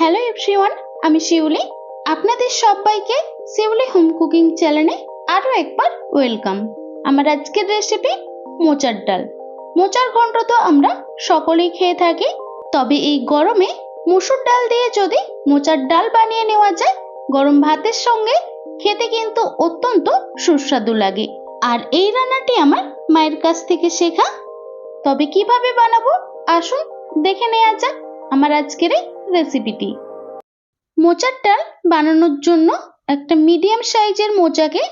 Hello everyone আমি শিউলি। আপনাদের সবাইকে শিউলি হোম কুকিং চ্যানেলে আরও একবার ওয়েলকাম আমার আজকের রেসিপি মোচার ডাল। মোচার ঘন্ট তো আমরা সকলেই খেয়ে থাকি, তবে এই গরমে মুসুর ডাল দিয়ে যদি মোচার ডাল বানিয়ে নেওয়া যায়, গরম ভাতের সঙ্গে খেতে কিন্তু অত্যন্ত সুস্বাদু লাগে। আর এই রান্নাটি আমার মায়ের কাছ থেকে শেখা। তবে কীভাবে বানাবো? আসুন দেখে নেওয়া যাক। আমার আজকের এই রেসিপিটি মোচার ডাল বানানোর জন্য একটা মিডিয়াম সাইজের মোচাকে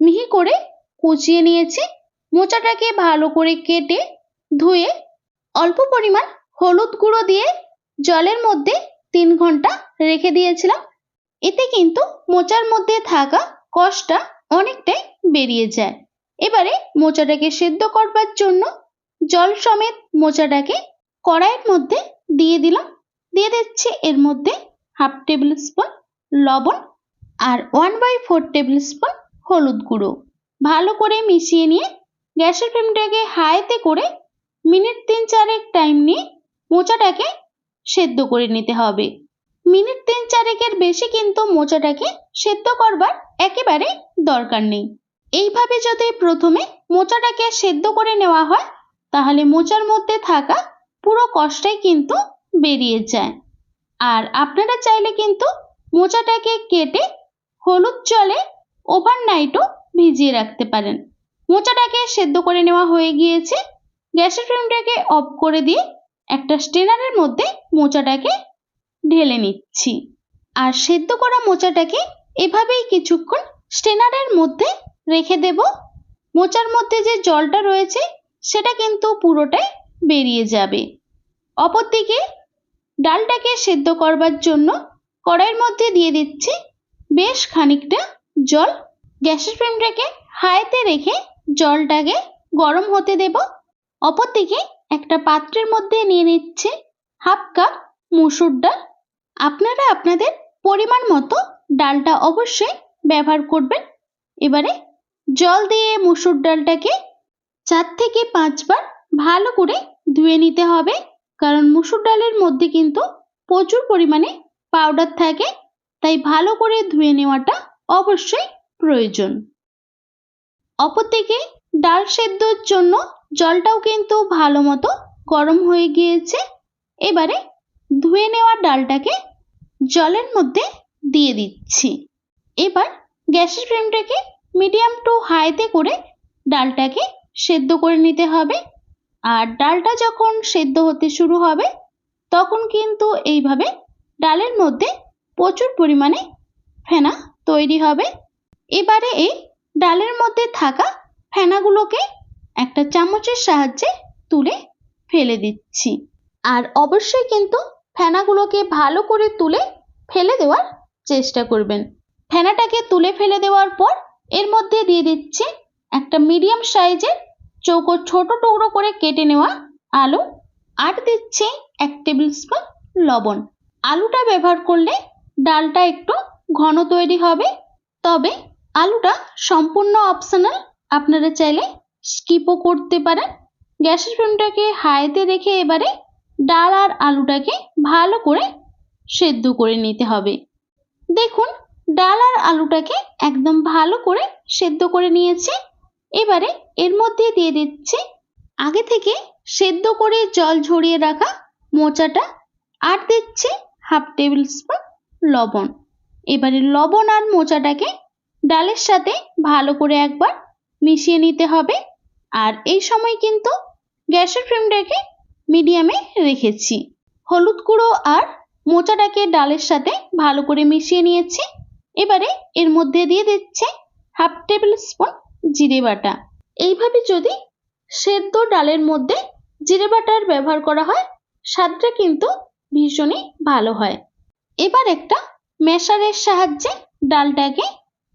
মিহি করে কুচিয়ে নিয়েছি। মোচাটাকে ভালো করে কেটে ধুয়ে অল্প পরিমাণ হলুদ গুঁড়ো দিয়ে জলের মধ্যে তিন ঘণ্টা রেখে দিয়েছিলাম। এতে কিন্তু মোচার মধ্যে থাকা কষটা অনেকটাই বেরিয়ে যায়। এবারে মোচাটাকে সেদ্ধ করবার জন্য জল সমেত মোচাটাকে কড়াইয়ের মধ্যে দিয়ে দিলাম। দিয়ে দিচ্ছি এর মধ্যে হাফ টেবিল স্পুন লবণ আর one by four tablespoon হলুদ গুঁড়ো। ভালো করে মিশিয়ে নিয়ে গ্যাসের ফ্লেমটাকে হাইতে করে মিনিট তিন চারেক টাইম নিয়ে মোচাটাকে সেদ্ধ করে নিতে হবে। মিনিট তিন চারেকের বেশি কিন্তু মোচাটাকে সেদ্ধ করবার একেবারে দরকার নেই। এইভাবে যদি প্রথমে মোচাটাকে সেদ্ধ করে নেওয়া হয়, তাহলে মোচার মধ্যে থাকা পুরো কষটাই কিন্তু বেরিয়ে যায়। আর আপনারা চাইলে কিন্তু মোচাটাকে কেটে হলুদ জলে ওভারনাইটও ভিজিয়ে রাখতে পারেন। মোচাটাকে সেদ্ধ করে নেওয়া হয়ে গিয়েছে। গ্যাসের ফ্লেমটাকে অফ করে দিয়ে একটা স্টেনারের মধ্যে মোচাটাকে ঢেলে নিচ্ছি। আর সেদ্ধ করা মোচাটাকে এভাবেই কিছুক্ষণ স্টেনারের মধ্যে রেখে দেব। মোচার মধ্যে যে জলটা রয়েছে, সেটা কিন্তু পুরোটাই বেরিয়ে যাবে। অপরদিকে ডালটাকে সেদ্ধ করবার জন্য কড়াইয়ের মধ্যে দিয়ে দিচ্ছি বেশ খানিকটা জল। গ্যাসের ফ্লেমটাকে হাইতে রেখে জলটাকে গরম হতে দেব। অপরদিকে একটা পাত্রের মধ্যে নিয়ে নিচ্ছে হাফ কাপ মুসুর ডাল। আপনারা আপনাদের পরিমাণ মতো ডালটা অবশ্যই ব্যবহার করবেন। এবারে জল দিয়ে মুসুর ডালটাকে চার থেকে পাঁচবার ভালো করে ধুয়ে নিতে হবে। কারণ মুসুর ডালের মধ্যে কিন্তু প্রচুর পরিমাণে পাউডার থাকে। তাই ভালো করে ধুয়ে নেওয়াটা অবশ্যই প্রয়োজন। অপরদিকে ডাল সেদ্ধর জন্য জলটাও কিন্তু ভালো মতো গরম হয়ে গিয়েছে। এবারে ধুয়ে নেওয়া ডালটাকে জলের মধ্যে দিয়ে দিচ্ছি। এবার গ্যাসের ফ্লেমটাকে মিডিয়াম টু হাইতে করে ডালটাকে সেদ্ধ করে নিতে হবে। আর ডালটা যখন সেদ্ধ হতে শুরু হবে, তখন কিন্তু এইভাবে ডালের মধ্যে প্রচুর পরিমাণে ফেনা তৈরি হবে। এবারে এই ডালের মধ্যে থাকা ফেনাগুলোকে একটা চামচের সাহায্যে তুলে ফেলে দিচ্ছি। আর অবশ্যই কিন্তু ফেনাগুলোকে ভালো করে তুলে ফেলে দেওয়ার চেষ্টা করবেন। ফেনাটাকে তুলে ফেলে দেওয়ার পর এর মধ্যে দিয়ে দিচ্ছি একটা মিডিয়াম সাইজের চৌকো ছোট টুকরো করে কেটে নেওয়া আলু আর দিচ্ছি এক টেবিল স্পুন লবণ। আলুটা ব্যবহার করলে ডালটা একটু ঘন তৈরি হবে। তবে আলুটা সম্পূর্ণ অপশনাল আপনারা চাইলে স্কিপও করতে পারেন। গ্যাসের ফ্লেমটাকে হাইতে রেখে এবারে ডাল আর আলুটাকে ভালো করে সেদ্ধ করে নিতে হবে। দেখুন, ডাল আর আলুটাকে একদম ভালো করে সেদ্ধ করে নিয়েছি। এবারে এর মধ্যে দিয়ে দিচ্ছি আগে থেকে সেদ্ধ করে জল ঝরিয়ে রাখা মোচাটা আর দিচ্ছি হাফ টেবিল স্পুন লবণ। এবারে লবণ আর মোচাটাকে ডালের সাথে ভালো করে একবার মিশিয়ে নিতে হবে। আর এই সময় কিন্তু গ্যাসের ফ্লেমটাকে মিডিয়ামে রেখেছি। হলুদ গুঁড়ো আর মোচাটাকে ডালের সাথে ভালো করে মিশিয়ে নিয়েছি। এবারে এর মধ্যে দিয়ে দিচ্ছে হাফ টেবিল স্পুন জিরে বাটা। এইভাবে যদি সেদ্ধ ডালের মধ্যে জিরে বাটার ব্যবহার করা হয়, স্বাদটা কিন্তু ভীষণই ভালো হয়। এবার একটা মেশারের সাহায্যে ডালটাকে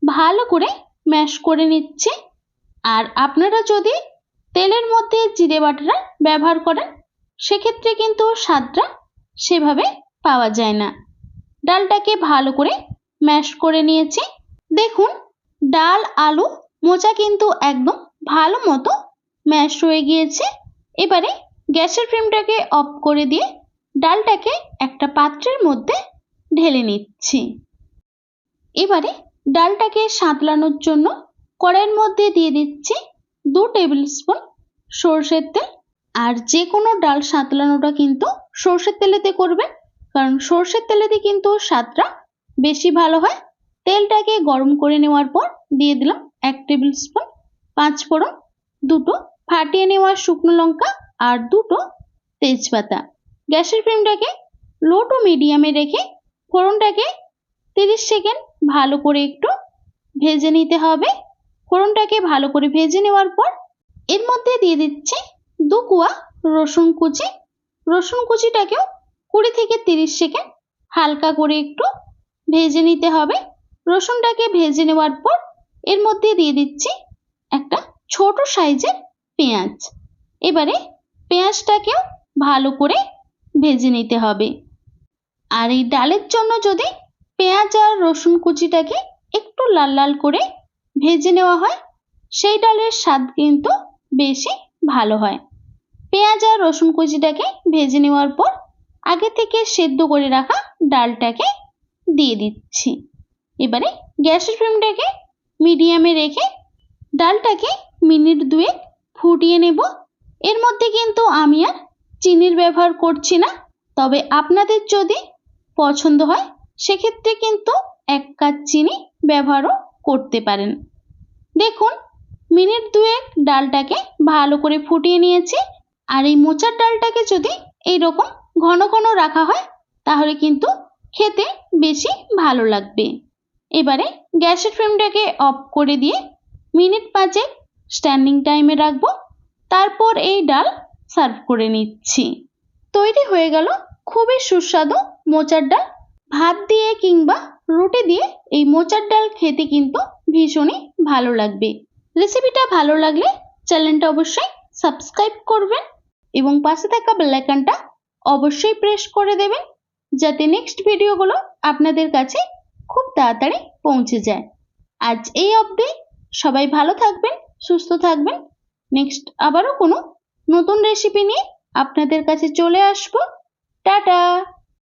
ভালো করে ম্যাশ করে নিচ্ছে। আর আপনারা যদি তেলের মধ্যে জিরে বাটাটা ব্যবহার করেন, সেক্ষেত্রে কিন্তু স্বাদটা সেভাবে পাওয়া যায় না। ডালটাকে ভালো করে ম্যাশ করে নিয়েছি। দেখুন, ডাল, আলু মোচা কিন্তু একদম ভালো মতো ম্যাশ হয়ে গিয়েছে। এবারে গ্যাসের ফ্লেমটাকে অফ করে দিয়ে ডালটাকে একটা পাত্রের মধ্যে ঢেলে নিচ্ছি। এবারে ডালটাকে সাঁতলানোর জন্য কড়াইয়ের মধ্যে দিয়ে দিচ্ছি দু টেবিল স্পুন সর্ষের তেল। আর যে কোনো ডাল সাঁতলানোটা কিন্তু সর্ষের তেলেতে করবেন, কারণ সর্ষের তেলেতে কিন্তু স্বাদটা বেশি ভালো হয়। তেলটাকে গরম করে নেওয়ার পর দিয়ে দিলাম এক টেবিল স্পুন পাঁচ ফোড়ন, দুটো ফাটিয়ে নেওয়া শুকনো লঙ্কা আর দুটো তেজপাতা। গ্যাসের ফ্লেমটাকে লো টু মিডিয়ামে রেখে ফোড়নটাকে তিরিশ সেকেন্ড ভালো করে একটু ভেজে নিতে হবে। ফোড়নটাকে ভালো করে ভেজে নেওয়ার পর এর মধ্যে দিয়ে দিচ্ছি দু কুয়া রসুন কুচি। রসুন কুচিটাকেও কুড়ি থেকে তিরিশ সেকেন্ড হালকা করে একটু ভেজে নিতে হবে। রসুনটাকে ভেজে নেওয়ার পর এর মধ্যে দিয়ে দিচ্ছি একটা ছোট সাইজের পেঁয়াজ। এবারে পেঁয়াজটাকেও ভালো করে ভেজে নিতে হবে। আর এই ডালের জন্য যদি পেঁয়াজ আর রসুন কুচিটাকে একটু লাল লাল করে ভেজে নেওয়া হয়, সেই ডালের স্বাদ কিন্তু বেশি ভালো হয়। পেঁয়াজ আর রসুন কুচিটাকে ভেজে নেওয়ার পর আগে থেকে সেদ্ধ করে রাখা ডালটাকে দিয়ে দিচ্ছি। এবারে গ্যাসের ফ্লেমটাকে মিডিয়ামে রেখে ডালটাকে মিনিট দুয়েক ফুটিয়ে নেব। এর মধ্যে কিন্তু আমি আর চিনির ব্যবহার করছি না। তবে আপনাদের যদি পছন্দ হয়, সেক্ষেত্রে কিন্তু এক কাপ চিনি ব্যবহারও করতে পারেন। দেখুন, মিনিট দুয়েক ডালটাকে ভালো করে ফুটিয়ে নিয়েছি। আর এই মোচার ডালটাকে যদি এইরকম ঘন ঘন রাখা হয়, তাহলে কিন্তু খেতে বেশি ভালো লাগবে। এবারে গ্যাসের ফ্লেমটাকে অফ করে দিয়ে মিনিট পাঁচেক স্ট্যান্ডিং টাইমে রাখব। তারপর এই ডাল সার্ভ করে নিচ্ছি। তৈরি হয়ে গেল খুবই সুস্বাদু মোচার ডাল। ভাত দিয়ে কিংবা রুটি দিয়ে এই মোচার ডাল খেতে কিন্তু ভীষণই ভালো লাগবে। রেসিপিটা ভালো লাগলে চ্যানেলটা অবশ্যই সাবস্ক্রাইব করবেন এবং পাশে থাকা বেলাইকানটা অবশ্যই প্রেস করে দেবেন। যাতে নেক্সট ভিডিওগুলো আপনাদের কাছে খুব তাড়াতাড়ি পৌঁছে যায়। আজ এই অবধি সবাই ভালো থাকবেন, সুস্থ থাকবেন। নেক্সট আবারও কোনো নতুন রেসিপি নিয়ে আপনাদের কাছে চলে আসব। টাটা!